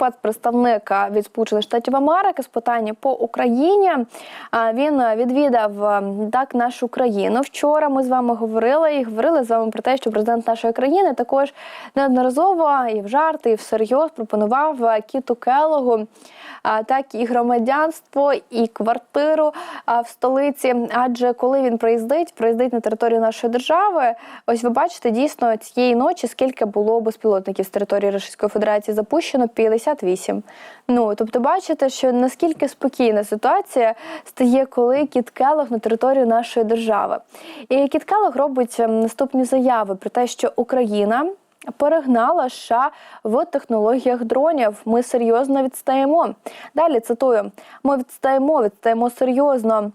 спецпредставник від Сполучених Штатів Америки з питання по Україні. Він відвідав е, так нашу країну. Вчора ми з вами говорили і говорили з вами про те, що президент нашої країни також неодноразово і в жарти, і всерйоз пропонував е, Кіту Келогу так і громадянство, і квартиру в столиці. Адже коли він приїздить, приїздить на територію нашої держави. Ось ви бачите дійсно цієї ночі, скільки було безпілотників з території Російської Федерації запущено 58. Ну тобто, бачите, що наскільки спокійна ситуація стає, коли Кіт Келлог на територію нашої держави. І Кіт Келлог робить ем, наступні заяви про те, що Україна. Перегнала США в технологіях дронів. Ми серйозно відстаємо. Далі цитую: ми відстаємо, відстаємо серйозно.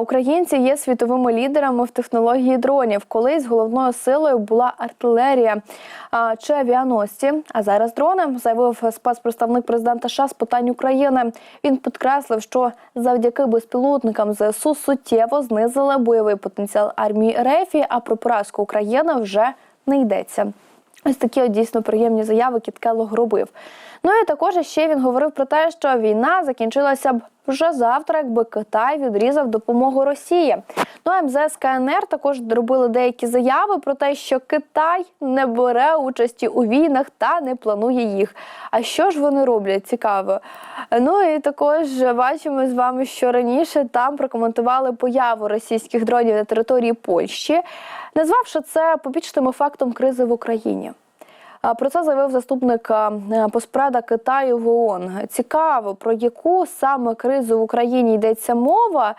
Українці є світовими лідерами в технології дронів. Колись головною силою була артилерія чи авіаносці. А зараз дрони заявив спецпредставник президента США з питань України. Він підкреслив, що завдяки безпілотникам ЗСУ суттєво знизили бойовий потенціал армії РФ, а про поразку України вже не йдеться. Ось такі от дійсно приємні заяви Кіткелог робив. Ну і також ще він говорив про те, що війна закінчилася б вже завтра, якби Китай відрізав допомогу Росії. Ну а МЗС КНР також робили деякі заяви про те, що Китай не бере участі у війнах та не планує їх. А що ж вони роблять? Цікаво. Ну і також бачимо з вами, що раніше там прокоментували появу російських дронів на території Польщі, назвавши це побічним ефектом кризи в Україні. Про це заявив заступник е, Китаю в ООН. Цікаво, про яку саме кризу в Україні йдеться мова,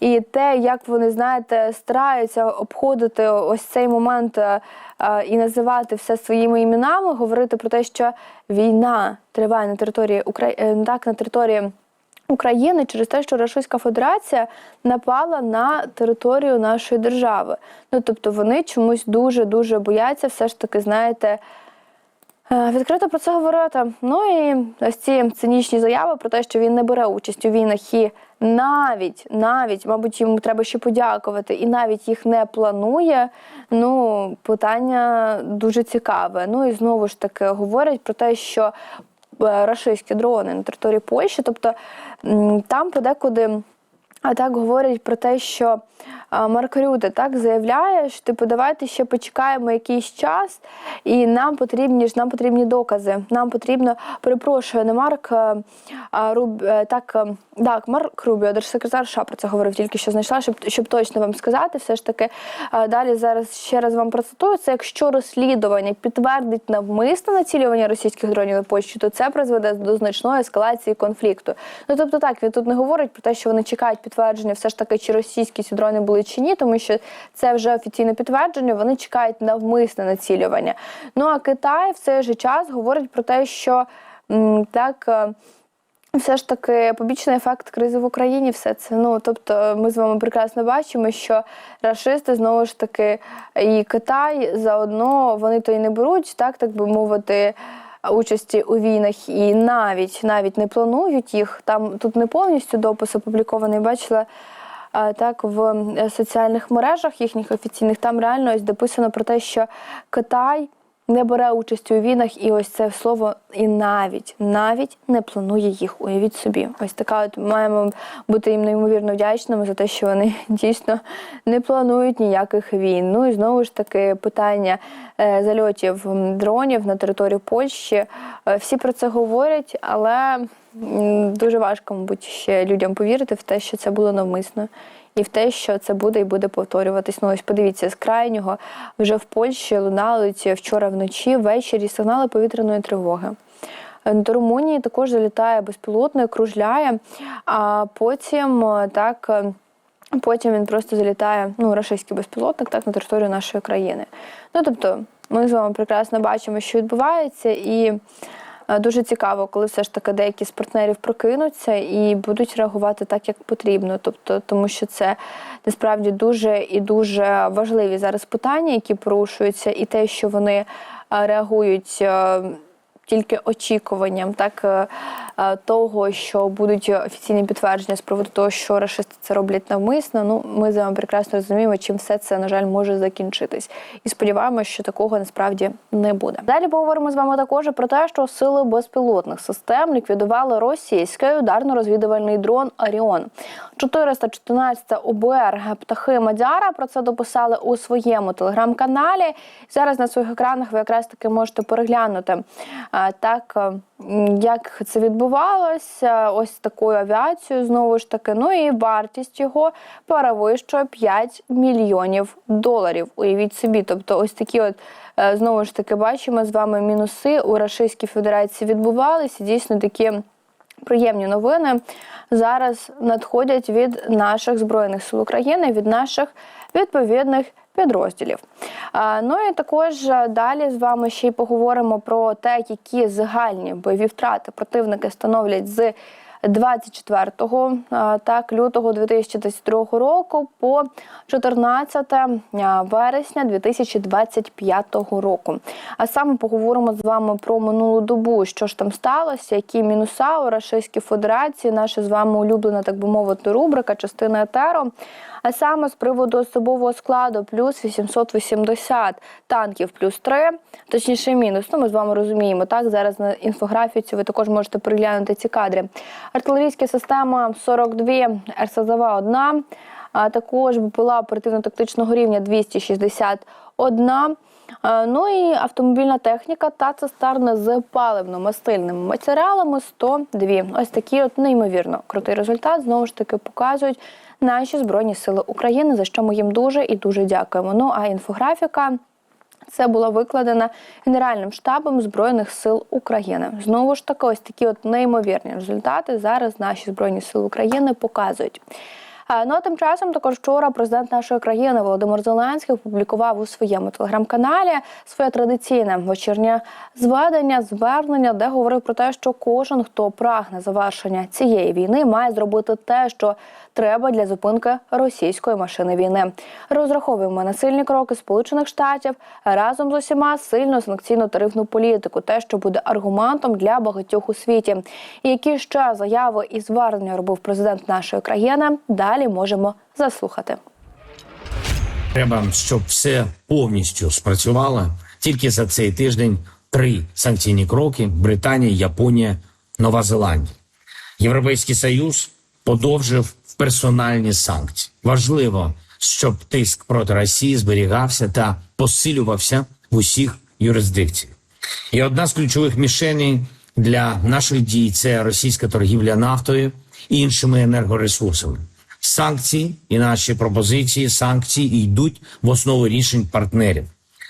і те, як вони знаєте, стараються обходити ось цей момент е, е, і називати все своїми іменами, говорити про те, що війна триває на території України, так на території. України через те, що Російська Федерація напала на територію нашої держави. Ну тобто вони чомусь дуже дуже бояться, все ж таки, знаєте. Е, Відкрито про це говорити. Ну і ось ці цинічні заяви про те, що він не бере участь у війнах і навіть, навіть, мабуть, йому треба ще подякувати, і навіть їх не планує. Ну, питання дуже цікаве. Ну і знову ж таки говорять про те, що е, рашистські дрони на території Польщі, тобто там подекуди. А так говорять про те, що Марк Рюте так заявляє, що типу, давайте ще почекаємо якийсь час, і нам потрібні ж нам потрібні докази. Нам потрібно, перепрошую, не Марк а, Руб е, так, е, так, Марк Рубіо, держсекретар США про це говорив, тільки що знайшла, щоб щоб точно вам сказати. Все ж таки далі зараз ще раз вам процитую. Це якщо розслідування підтвердить навмисне націлювання російських дронів на Польщі, то це призведе до значної ескалації конфлікту. Ну тобто, так він тут не говорить про те, що вони чекають підтвердження, все ж таки, чи російські ці дрони були чи ні, тому що це вже офіційне підтвердження. Вони чекають навмисне націлювання. Ну а Китай в цей же час говорить про те, що так. е, все ж таки побічний ефект кризи в Україні, все це. Ну тобто, ми з вами прекрасно бачимо, що рашисти знову ж таки і Китай заодно вони то й не беруть, так так би мовити. Участі у війнах і навіть навіть не планують їх. Там тут не повністю допис опублікований. Бачила так в е, соціальних мережах їхніх офіційних. Там реально ось дописано про те, що Китай не бере участь у війнах, і ось це слово і навіть навіть не планує їх. Уявіть собі. Ось така от маємо бути їм неймовірно вдячними за те, що вони дійсно не планують ніяких війн. Ну і знову ж таки питання е, зальотів дронів на територію Польщі. Е, Всі про це говорять, але дуже важко, мабуть, ще людям повірити в те, що це було навмисно. І в те, що це буде і буде повторюватись. Ну ось подивіться, з крайнього вже в Польщі лунали ці вчора вночі, ввечері сигнали повітряної тривоги. Е, До Румунії також залітає безпілотник, кружляє, а потім е, так. е, Потім він просто залітає, ну, рашистський безпілотник, так, на територію нашої країни. Ну, тобто, ми з вами прекрасно бачимо, що відбувається, і дуже цікаво, коли все ж таки деякі з партнерів прокинуться і будуть реагувати так, як потрібно. Тобто, тому що це насправді дуже і дуже важливі зараз питання, які порушуються, і те, що вони е, реагують. Е, тільки очікуванням, так е, е, того, що будуть офіційні підтвердження з приводу того, що рашисти це роблять навмисно. Ну ми з вами прекрасно розуміємо, чим все це на жаль може закінчитись, і сподіваємося, що такого насправді не буде. Далі поговоримо з вами також про те, що сили безпілотних систем ліквідували російський ударно-розвідувальний дрон Аріон. 414 ОБР птахи Мадяра про це дописали у своєму телеграм-каналі. Зараз на своїх екранах ви якраз таки можете переглянути а, так, е, як це відбувалося. Ось такою авіацією знову ж таки. Ну і вартість його перевищує 5 мільйонів доларів. Уявіть собі, тобто, ось такі от. е, Знову ж таки, бачимо з вами мінуси у Російській Федерації відбувалися. Дійсно такі приємні новини зараз надходять від наших збройних сил України, від наших відповідних підрозділів. Ну і також е, далі з вами ще й поговоримо про те, які загальні бойові втрати противники становлять з 24 е, так, лютого 2022 року по 14 е, вересня 2025 року. А саме поговоримо з вами про минулу добу, що ж там сталося, які мінуса у Російській Федерації, наша з вами улюблена, так би мовити, рубрика, частина етеро. А саме з приводу особового складу плюс 880 танків плюс 3, точніше мінус. Ну ми з вами розуміємо. Так зараз на інфографіці ви також можете переглянути ці кадри. Артилерійська система 42, РСЗВ 1, а також БПЛА оперативно-тактичного рівня 261. Е, Ну і автомобільна техніка та цистерни з паливно-мастильними матеріалами 102. Ось такий от неймовірно крутий результат. Знову ж таки показують наші збройні сили України, за що ми їм дуже і дуже дякуємо. Ну а інфографіка. Це було викладено Генеральним штабом Збройних сил України. Знову ж таки, ось такі от неймовірні результати зараз наші збройні сили України показують. А, Ну а тим часом також вчора президент нашої країни Володимир Зеленський опублікував у своєму телеграм-каналі своє традиційне вечірнє зведення, звернення, де говорив про те, що кожен, хто прагне завершення цієї війни, має зробити те, що треба для зупинки російської машини війни. Розраховуємо на сильні кроки Сполучених Штатів разом з усіма сильну санкційну тарифну політику, те, що буде аргументом для багатьох у світі. Які ще заяви і звернення робив президент нашої країни, далі можемо заслухати. Треба, щоб все повністю спрацювало. Тільки за цей тиждень три санкційні кроки: Британія, Японія, Нова Зеландія. Європейський Союз подовжив персональні санкції. Важливо, щоб тиск проти Росії зберігався та посилювався в усіх юрисдикціях. І одна з ключових мішеней для наших дій це російська торгівля нафтою і іншими енергоресурсами. Санкції і наші пропозиції санкцій йдуть в основу рішень партнерів,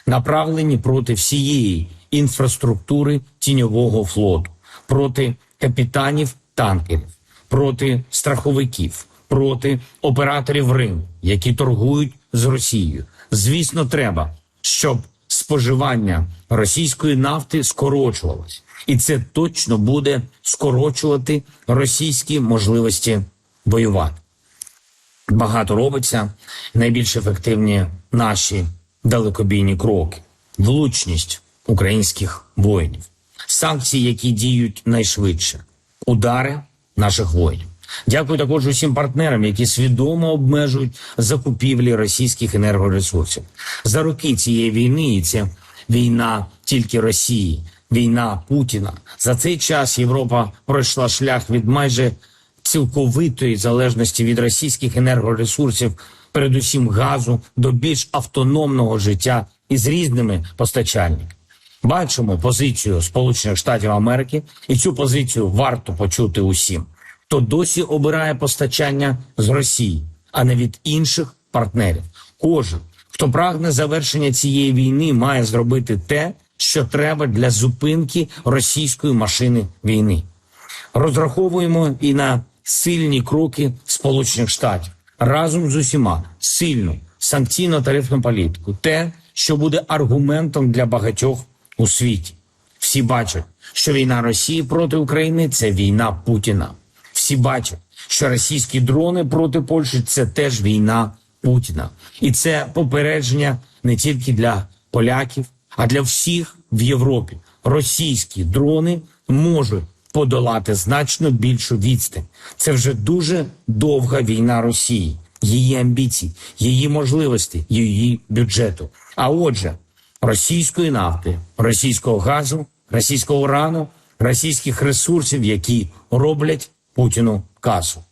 направлені проти всієї інфраструктури тіньового флоту, проти капітанів танкерів, проти страховиків, проти операторів ринку, які торгують з Росією. Звісно, треба, щоб споживання російської нафти скорочувалось, і це точно буде скорочувати російські можливості воювати. Багато робиться. Найбільш ефективні наші далекобійні кроки, влучність українських воїнів, санкції, які діють найшвидше, удари наших воїнів. Дякую також усім партнерам, які свідомо обмежують закупівлі російських енергоресурсів. За роки цієї війни, і це війна тільки Росії, війна Путіна. За цей час Європа пройшла шлях від майже цілковитої залежності від російських енергоресурсів, передусім газу, до більш автономного життя із різними постачальниками. Бачимо позицію Сполучених Штатів Америки, і цю позицію варто почути усім, хто досі обирає постачання з Росії, а не від інших партнерів. Кожен, хто прагне завершення цієї війни, має зробити те, що треба для зупинки російської машини війни розраховуємо і на сильні кроки Сполучених Штатів разом з усіма сильну санкційно-тарифну політику, те, що буде аргументом для багатьох у світі. Всі бачать, що війна Росії проти України це війна Путіна. Всі бачать, що російські дрони проти Польщі це теж війна Путіна, і це попередження не тільки для поляків, а для всіх в Європі. російські дрони можуть подолати значно більшу відстань. Це вже дуже довга війна Росії, її амбіцій, її можливості, її бюджету. А отже, російської нафти, російського газу, російського урану, російських ресурсів, які роблять Путіну касу.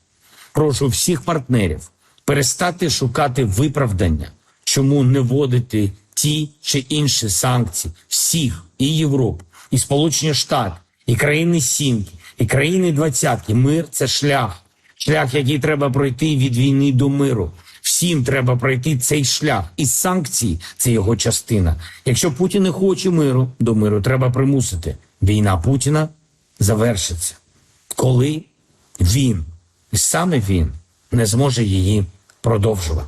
Прошу всіх партнерів перестати шукати виправдання, чому не вводити ті чи інші санкції всіх і Європу, і Сполучені Штати, і країни Сімки, і країни Двадцятки. Мир це шлях, шлях, який треба пройти від війни до миру. Всім треба пройти цей шлях, і санкції це його частина. Якщо Путін не хоче миру, до миру треба примусити. Війна Путіна завершиться, коли він, і саме він, не зможе її продовжувати.